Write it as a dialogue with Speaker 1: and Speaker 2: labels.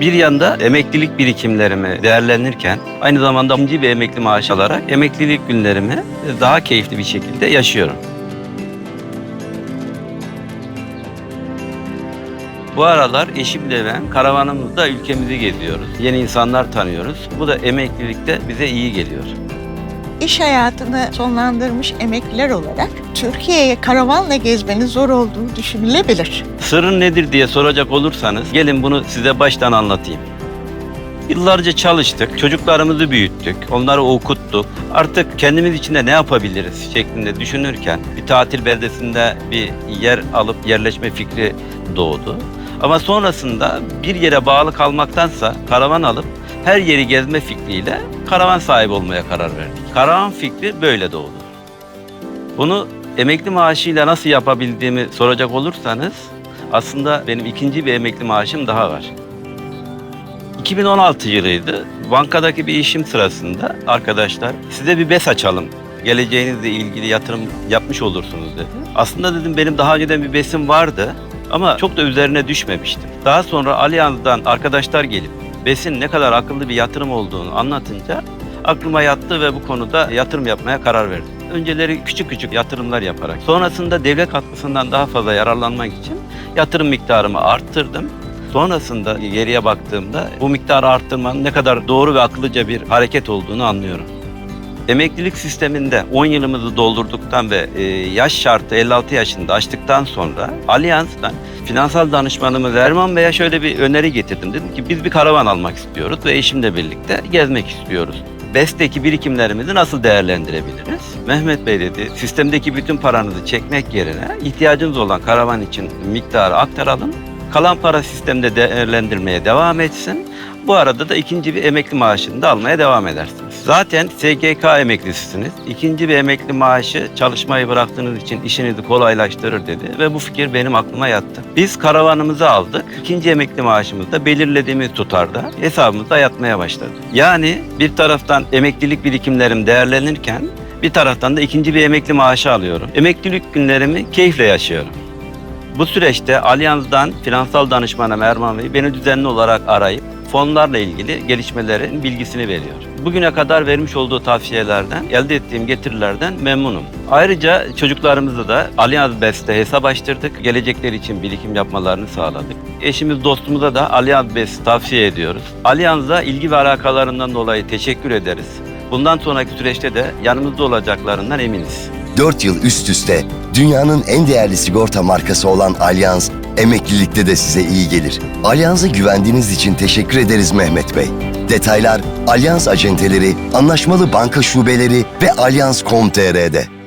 Speaker 1: Bir yanda emeklilik birikimlerimi değerlenirken aynı zamanda ikinci bir emekli maaşı alarak emeklilik günlerimi daha keyifli bir şekilde yaşıyorum. Bu aralar eşimle ben karavanımızda ülkemizi geziyoruz. Yeni insanlar tanıyoruz. Bu da emeklilikte bize iyi geliyor.
Speaker 2: İş hayatını sonlandırmış emekliler olarak Türkiye'ye karavanla gezmenin zor olduğu düşünülebilir.
Speaker 1: Sırrın nedir diye soracak olursanız gelin bunu size baştan anlatayım. Yıllarca çalıştık, çocuklarımızı büyüttük, onları okuttuk. Artık kendimiz için de ne yapabiliriz şeklinde düşünürken bir tatil beldesinde bir yer alıp yerleşme fikri doğdu. Ama sonrasında bir yere bağlı kalmaktansa karavan alıp her yeri gezme fikriyle karavan sahibi olmaya karar verdik. Karavan fikri böyle doğdu. Bunu emekli maaşıyla nasıl yapabildiğimi soracak olursanız aslında benim ikinci bir emekli maaşım daha var. 2016 yılıydı. Bankadaki bir işim sırasında arkadaşlar size bir BES açalım. Geleceğinizle ilgili yatırım yapmış olursunuz dedi. Aslında dedim benim daha önceden bir BES'im vardı ama çok da üzerine düşmemiştim. Daha sonra Allianz'dan arkadaşlar gelip BES'in ne kadar akıllı bir yatırım olduğunu anlatınca aklıma yattı ve bu konuda yatırım yapmaya karar verdim. Önceleri küçük küçük yatırımlar yaparak sonrasında devlet katkısından daha fazla yararlanmak için yatırım miktarımı arttırdım. Sonrasında geriye baktığımda bu miktarı arttırmanın ne kadar doğru ve akıllıca bir hareket olduğunu anlıyorum. Emeklilik sisteminde 10 yılımızı doldurduktan ve e, yaş şartı 56 yaşında aştıktan sonra Allianz'dan finansal danışmanımız Erman Bey'e şöyle bir öneri getirdim. Dedim ki biz bir karavan almak istiyoruz ve eşimle birlikte gezmek istiyoruz. BES'teki birikimlerimizi nasıl değerlendirebiliriz? Mehmet Bey dedi, sistemdeki bütün paranızı çekmek yerine ihtiyacınız olan karavan için miktarı aktaralım. Kalan para sistemde değerlendirmeye devam etsin. Bu arada da ikinci bir emekli maaşını da almaya devam edersiniz. Zaten SGK emeklisisiniz. İkinci bir emekli maaşı çalışmayı bıraktığınız için işinizi kolaylaştırır dedi ve bu fikir benim aklıma yattı. Biz karavanımızı aldık. İkinci emekli maaşımız da belirlediğimiz tutarda hesabımıza yatmaya başladı. Yani bir taraftan emeklilik birikimlerim değerlenirken bir taraftan da ikinci bir emekli maaşı alıyorum. Emeklilik günlerimi keyifle yaşıyorum. Bu süreçte Allianz'dan finansal danışmanım Erman Bey beni düzenli olarak arayıp fonlarla ilgili gelişmelerin bilgisini veriyor. Bugüne kadar vermiş olduğu tavsiyelerden, elde ettiğim getirilerden memnunum. Ayrıca çocuklarımızı da Allianz Best'e hesap açtırdık. Gelecekleri için birikim yapmalarını sağladık. Eşimiz dostumuza da Allianz Best tavsiye ediyoruz. Allianz'a ilgi ve alakalarından dolayı teşekkür ederiz. Bundan sonraki süreçte de yanımızda olacaklarından eminiz.
Speaker 3: 4 yıl üst üste dünyanın en değerli sigorta markası olan Allianz, emeklilikte de size iyi gelir. Allianz'a güvendiğiniz için teşekkür ederiz Mehmet Bey. Detaylar Allianz acenteleri, anlaşmalı banka şubeleri ve Allianz.com.tr'de.